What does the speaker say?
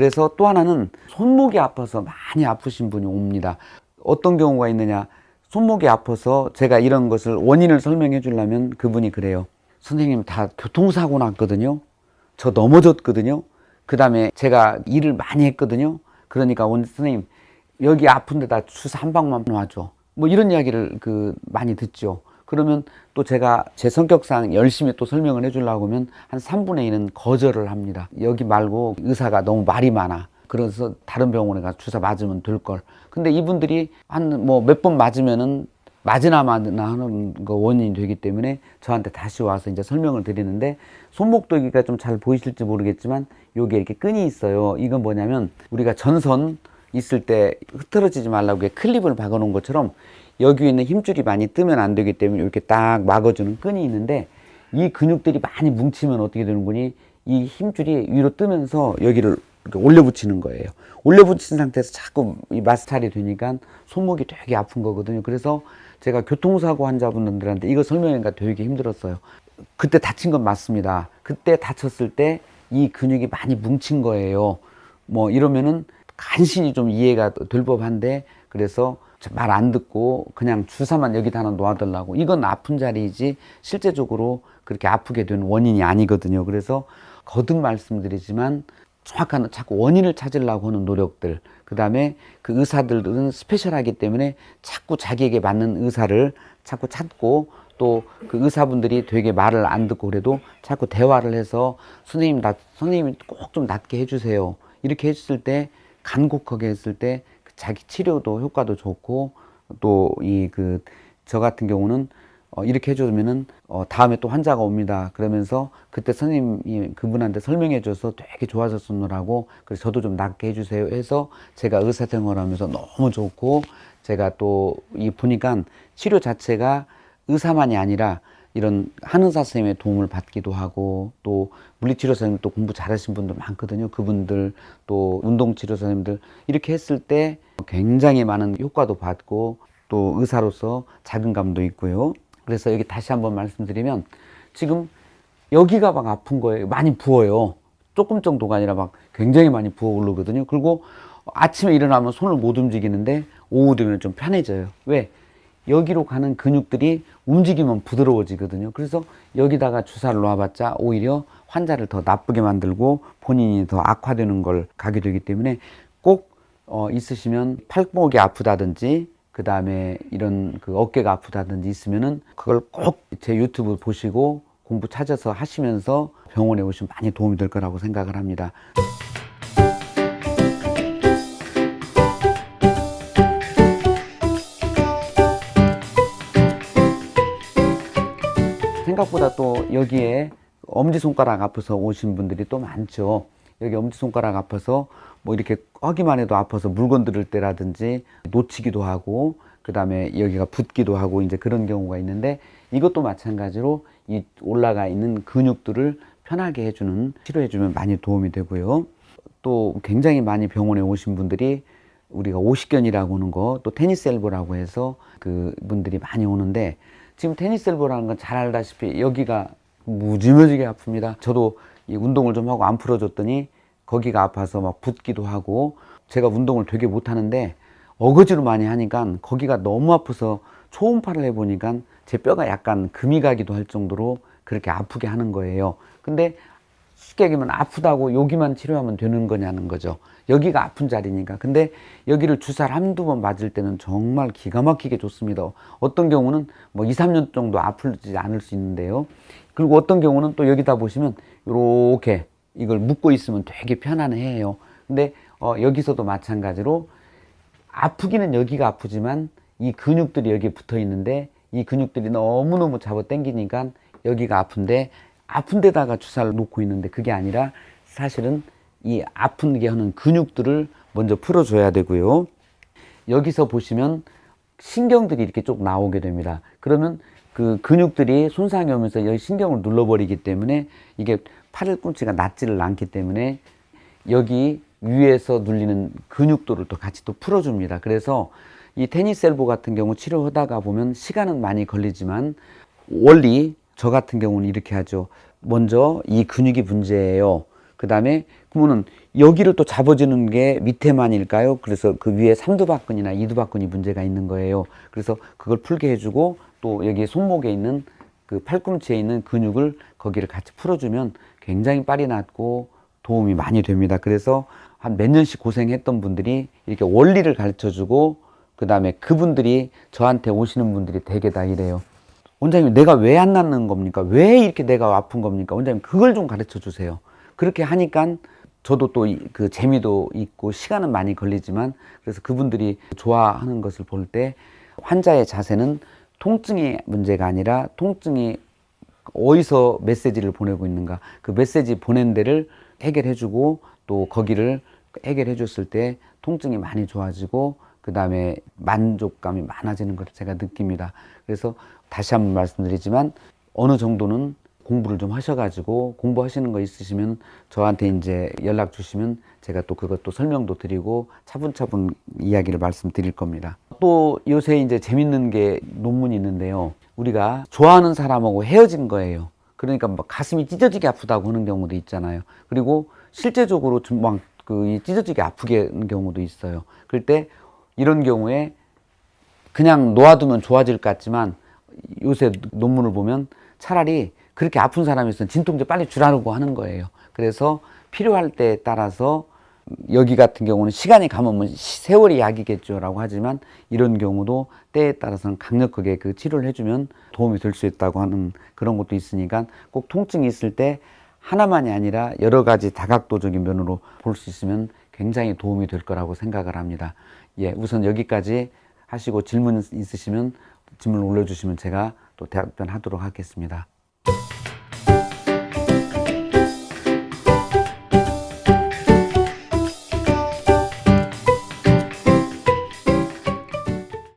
그래서 또 하나는 손목이 아파서 많이 아프신 분이 옵니다. 어떤 경우가 있느냐? 손목이 아파서 제가 이런 것을 원인을 설명해 주려면 그분이 그래요. 선생님 다 교통사고 났거든요. 저 넘어졌거든요. 그 다음에 제가 일을 많이 했거든요. 그러니까 원 선생님 여기 아픈데 다 주사 한 방만 놔줘. 뭐 이런 이야기를 그 많이 듣죠. 그러면 또 제가 제 성격상 열심히 또 설명을 해주려고 하면 한 3분의 1은 거절을 합니다. 여기 말고 의사가 너무 말이 많아. 그래서 다른 병원에 가 주사 맞으면 될 걸. 근데 이분들이 한 뭐 몇 번 맞으면은 맞으나 마나 하는 거 원인이 되기 때문에 저한테 다시 와서 이제 설명을 드리는데 손목도 여기가 좀 잘 보이실지 모르겠지만 여기에 이렇게 끈이 있어요. 이건 뭐냐면 우리가 전선 있을 때 흐트러지지 말라고 클립을 박아 놓은 것처럼 여기 있는 힘줄이 많이 뜨면 안 되기 때문에 이렇게 딱 막아주는 끈이 있는데 이 근육들이 많이 뭉치면 어떻게 되는 거니 이 힘줄이 위로 뜨면서 여기를 이렇게 올려 붙이는 거예요. 올려 붙인 상태에서 자꾸 이 마스탈이 되니까 손목이 되게 아픈 거거든요. 그래서 제가 교통사고 환자분들한테 이거 설명하기가 되게 힘들었어요. 그때 다친 건 맞습니다. 그때 다쳤을 때 이 근육이 많이 뭉친 거예요. 뭐 이러면은 간신히 좀 이해가 될 법한데 그래서 말 안 듣고 그냥 주사만 여기다 하나 놓아달라고 이건 아픈 자리이지 실제적으로 그렇게 아프게 된 원인이 아니거든요. 그래서 거듭 말씀드리지만 정확한 자꾸 원인을 찾으려고 하는 노력들 그 다음에 그 의사들은 스페셜하기 때문에 자꾸 자기에게 맞는 의사를 자꾸 찾고 또 그 의사분들이 되게 말을 안 듣고 그래도 자꾸 대화를 해서 선생님 나 선생님이 꼭 좀 낫게 해주세요 이렇게 했을 때 간곡하게 했을 때그 자기 치료도 효과도 좋고 또 이 그 저 같은 경우는 어, 이렇게 해주면은 어, 다음에 또 환자가 옵니다. 그러면서 그때 선생님이 그분한테 설명해줘서 되게 좋아졌었노라고 그래서 저도 좀 낫게 해주세요 해서 제가 의사생활하면서 너무 좋고 제가 또 이 보니까 치료 자체가 의사만이 아니라 이런 한의사 선생님의 도움을 받기도 하고 또 물리치료 선생님 또 공부 잘하신 분들 많거든요. 그분들 또 운동치료 선생님들 이렇게 했을 때 굉장히 많은 효과도 받고 또 의사로서 자긍감도 있고요. 그래서 여기 다시 한번 말씀드리면 지금 여기가 막 아픈 거예요. 많이 부어요. 조금 정도가 아니라 막 굉장히 많이 부어 오르거든요. 그리고 아침에 일어나면 손을 못 움직이는데 오후 되면 좀 편해져요. 왜? 여기로 가는 근육들이 움직이면 부드러워지거든요. 그래서 여기다가 주사를 놔봤자 오히려 환자를 더 나쁘게 만들고 본인이 더 악화되는 걸 가게 되기 때문에 꼭 어, 있으시면 팔목이 아프다든지 그 다음에 이런 그 어깨가 아프다든지 있으면은 그걸 꼭 제 유튜브 보시고 공부 찾아서 하시면서 병원에 오시면 많이 도움이 될 거라고 생각을 합니다. 생각보다 또 여기에 엄지손가락 아파서 오신 분들이 또 많죠. 여기 엄지손가락 아파서 뭐 이렇게 하기만 해도 아파서 물건 들을 때라든지 놓치기도 하고 그 다음에 여기가 붓기도 하고 이제 그런 경우가 있는데 이것도 마찬가지로 이 올라가 있는 근육들을 편하게 해주는 치료해주면 많이 도움이 되고요. 또 굉장히 많이 병원에 오신 분들이 우리가 오십견이라고 하는 거 또 테니스 엘보라고 해서 그 분들이 많이 오는데 지금 테니스 엘보라는 건 잘 알다시피 여기가 무지무지게 아픕니다. 저도 이 운동을 좀 하고 안 풀어줬더니 거기가 아파서 막 붓기도 하고 제가 운동을 되게 못하는데 어거지로 많이 하니까 거기가 너무 아파서 초음파를 해보니까 제 뼈가 약간 금이 가기도 할 정도로 그렇게 아프게 하는 거예요. 근데 얘기하면 아프다고 여기만 치료하면 되는 거냐는 거죠. 여기가 아픈 자리니까. 근데 여기를 주사를 한두 번 맞을 때는 정말 기가 막히게 좋습니다. 어떤 경우는 뭐 2, 3년 정도 아프지 않을 수 있는데요. 그리고 어떤 경우는 또 여기다 보시면 이렇게 이걸 묶고 있으면 되게 편안해요. 근데 어, 여기서도 마찬가지로 아프기는 여기가 아프지만 이 근육들이 여기에 붙어 있는데 이 근육들이 너무너무 잡아 당기니까 여기가 아픈데 아픈 데다가 주사를 놓고 있는데 그게 아니라 사실은 이 아픈 게 하는 근육들을 먼저 풀어줘야 되고요. 여기서 보시면 신경들이 이렇게 쭉 나오게 됩니다. 그러면 그 근육들이 손상이 오면서 여기 신경을 눌러버리기 때문에 이게 팔꿈치가 낫지를 않기 때문에 여기 위에서 눌리는 근육도를 또 같이 또 풀어줍니다. 그래서 이 테니스 엘보 같은 경우 치료하다가 보면 시간은 많이 걸리지만 원리 저 같은 경우는 이렇게 하죠. 먼저 이 근육이 문제예요. 그 다음에 그러면은 여기를 또 잡아주는 게 밑에만일까요? 그래서 그 위에 삼두박근이나 이두박근이 문제가 있는 거예요. 그래서 그걸 풀게 해주고 또 여기 손목에 있는 그 팔꿈치에 있는 근육을 거기를 같이 풀어주면 굉장히 빨리 낫고 도움이 많이 됩니다. 그래서 한 몇 년씩 고생했던 분들이 이렇게 원리를 가르쳐 주고 그 다음에 그분들이 저한테 오시는 분들이 대개 다 이래요. 원장님 내가 왜 안 낫는 겁니까? 왜 이렇게 내가 아픈 겁니까? 원장님 그걸 좀 가르쳐 주세요. 그렇게 하니까 저도 또 그 재미도 있고 시간은 많이 걸리지만 그래서 그분들이 좋아하는 것을 볼 때 환자의 자세는 통증의 문제가 아니라 통증이 어디서 메시지를 보내고 있는가 그 메시지 보낸 데를 해결해 주고 또 거기를 해결해 줬을 때 통증이 많이 좋아지고 그 다음에 만족감이 많아지는 것을 제가 느낍니다. 그래서 다시 한번 말씀드리지만 어느 정도는 공부를 좀 하셔가지고 공부하시는 거 있으시면 저한테 이제 연락 주시면 제가 또 그것도 설명도 드리고 차분차분 이야기를 말씀드릴 겁니다. 또 요새 이제 재밌는 게 논문이 있는데요. 우리가 좋아하는 사람하고 헤어진 거예요. 그러니까 막 가슴이 찢어지게 아프다고 하는 경우도 있잖아요. 그리고 실제적으로 좀막그 찢어지게 아프게 하는 경우도 있어요. 그럴 때 이런 경우에 그냥 놓아두면 좋아질 것 같지만 요새 논문을 보면 차라리 그렇게 아픈 사람이 있으면 진통제 빨리 주라고 하는 거예요. 그래서 필요할 때에 따라서 여기 같은 경우는 시간이 가면 뭐 시- 세월이 약이겠죠라고 하지만 이런 경우도 때에 따라서는 강력하게 그 치료를 해주면 도움이 될 수 있다고 하는 그런 것도 있으니까 꼭 통증이 있을 때 하나만이 아니라 여러 가지 다각도적인 면으로 볼 수 있으면 굉장히 도움이 될 거라고 생각을 합니다. 예, 우선 여기까지 하시고 질문 있으시면 질문 올려주시면 제가 또 대답변하도록 하겠습니다.